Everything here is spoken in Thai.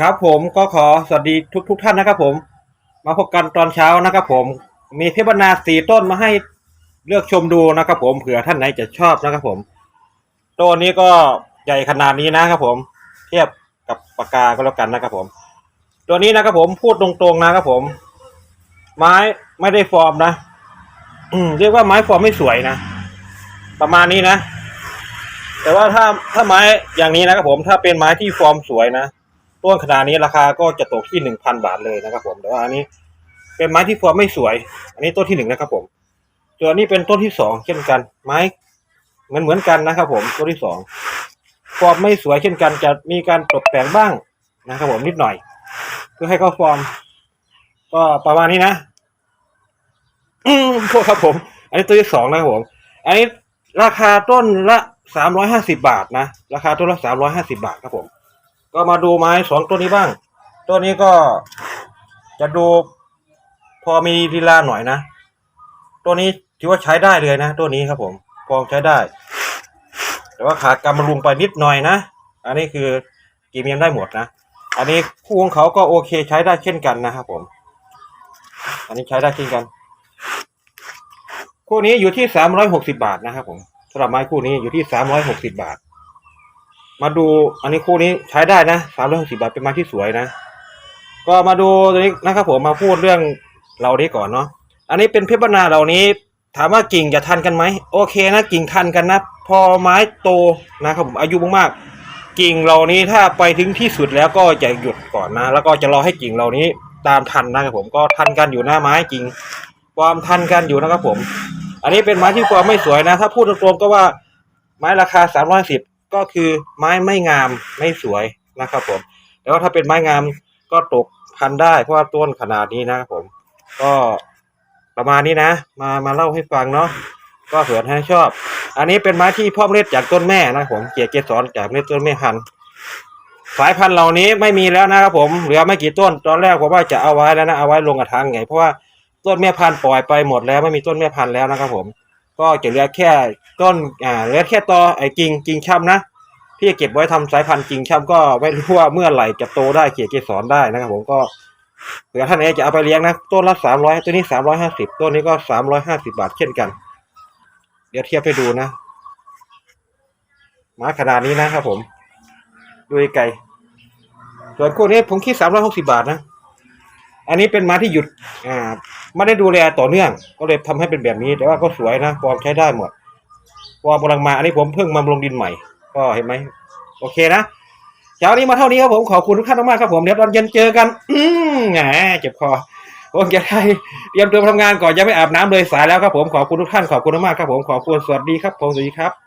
ครับผมก็ขอสวัสดีทุกทุกท่านนะครับ ผม มาพบกันตอนเช้านะครับ ผม มีเพชรบรรณาสี่ต้นมาให้เลือกชมดูนะครับ ผมเผื่อท่านไหนจะชอบนะครับ ผมต้นนี้ก็ใหญ่ขนาดนี้นะครับ ผม เทียบกับปากกาก็แล้วกันนะครับ ผม ตัวนี้นะครับ ผมพูดตรงๆนะครับ ผม ไม้ไม่ได้ฟอร์มนะเรียกว่าไม้ฟอร์มไม่สวยนะประมาณนี้นะแต่ว่าถ้าถ้าไม้อย่างนี้นะครับ ผมถ้าเป็นไม้ที่ฟอร์มสวยนะ ต้นขนาดนี้ราคาก็จะตกที่หนึ่งพันบาทเลยนะครับ ผมแต่ว่าอันนี้เป็นไม้ที่ฟอร์มไม่สวย อันนี้ต้นที่หนึ่งนะครับ ผมตัวนี้เป็นต้นที่สองเช่นกัน ไม้เหมือนเหมือนกันนะครับ ผมต้นที่สองฟอร์มไม่สวยเช่นกัน จะมีการตกแต่งบ้างนะครับผมนิดหน่อย เพื่อให้เขาฟอร์ม ก็ประมาณนี้นะอืมโทษครับผม อันนี้ตัวที่สองนะครับผม อันนี้ราคาต้นละสามร้อยห้าสิบาทนะ ราคาต้นละสามร้อยห้าสิบาทครับผม ก็มาดูไม้สองต้นนี้บ้างต้นนี้ก็จะดูพอมีลีลาหน่อยนะ ตัวนี้ถือว่าใช้ได้เลยนะ ตัวนี้ครับผมพอใช้ได้ แต่ว่าขาดการบำรุงไปนิดหน่อยนะ อันนี้คือกีเมียมได้หมดนะ อันนี้คู่ของเขาก็โอเคใช้ได้เช่นกันนะครับผม อันนี้ใช้ได้เช่นกัน คู่นี้อยู่ที่สามร้อยหกสิบาทนะครับผมสำหรับไม้คู่นี้อยู่ที่สามร้อยหกสิบาท มาดูอันนี้คู่นี้ใช้ได้นะสามร้อยหกสิบาทเป็นไม้ที่สวยนะ ก็มาดูตัวนี้นะครับผมมาพูดเรื่องเรานี้ก่อนเนาะอันนี้เป็นเพชรบรรณาเหล่านี้ ถามว่ากิ่งจะทันกันไหมโอเคนะกิ่งทันกันนะ พอไม้โตนะครับผมอายุมากๆกิ่งเหล่านี้ถ้าไปถึงที่สุดแล้วก็จะหยุดก่อนนะ แล้วก็จะรอให้กิ่งเหล่านี้ตามทันนะครับผมก็ทันกันอยู่หน้าไม้กิ่งความทันกันอยู่นะครับผม อันนี้เป็นไม้ที่ความไม่สวยนะ ถ้าพูดตรงๆก็ว่าไม้ราคาสามร้อยสิบ ก็คือไม้ไม่งามไม่สวยนะครับผมแต่ว่าถ้าเป็นไม้งามก็ตกพันได้ เพราะว่าต้นขนาดนี้นะครับผม ก็ประมาณนี้นะ มามาเล่าให้ฟังเนาะก็เผื่อให้ชอบ อันนี้เป็นไม้ที่พ่อเมล็ดจากต้นแม่นะครับผมเกียรเกสรจากเมล็ดต้นแม่พันธุ์สายพันธุ์เหล่านี้ไม่มีแล้วนะครับผมเหลือไม่กี่ต้นตอนแรกผมว่าจะเอาไว้แล้วนะเอาไว้ลงกระถางไงเพราะว่าต้นแม่พันธุ์ปล่อยไปหมดแล้วไม่มีต้นแม่พันธุ์แล้วนะครับผม ก็จะเหลือแค่ต้นอ่าเหลือแค่ตอไอ้กิ่งกิ่งช่ำนะที่จะเก็บไว้ทำสายพันธุ์กิ่งช่ำก็ไม่รู้ว่าเมื่อไหร่จะโตได้เกียเกสรได้นะครับ ผมก็เผื่อท่านไหนจะเอาไปเลี้ยงนะต้นละสามร้อยตัวนี้สามร้อยห้าสิบต้นนี้ก็สามร้อยห้าสิบาทเช่นกัน เดี๋ยวเทียบให้ดูนะม้ขนาดนี้นะครับผมดูไกลส่วนคู่นี้ผมคิดสามร้อยหกสิบาทนะ อันนี้เป็นม้ที่หยุดอ่าไม่ได้ดูแลต่อเนื่อง ก็เลยทำให้เป็นแบบนี้ แต่ว่าก็สวยนะฟอร์มใช้ได้หมดฟอร์มกำลังมาอันนี้ผมเพิ่งมาลงดินใหม่ ก็เห็นไหมโอเคนะเช้านี้มาเท่านี้ครับผมขอบคุณทุกท่านมากครับผมเดี๋ยวตอนเย็นเจอกัน อืมแหมเจ็บคอผมจะได้เตรียมตัวทำงานก่อนยังไม่อาบน้ำเลยสายแล้วครับผมขอบคุณทุกท่านขอบคุณมากครับผมขอบคุณสวัสดีครับผมสวัสดีครับ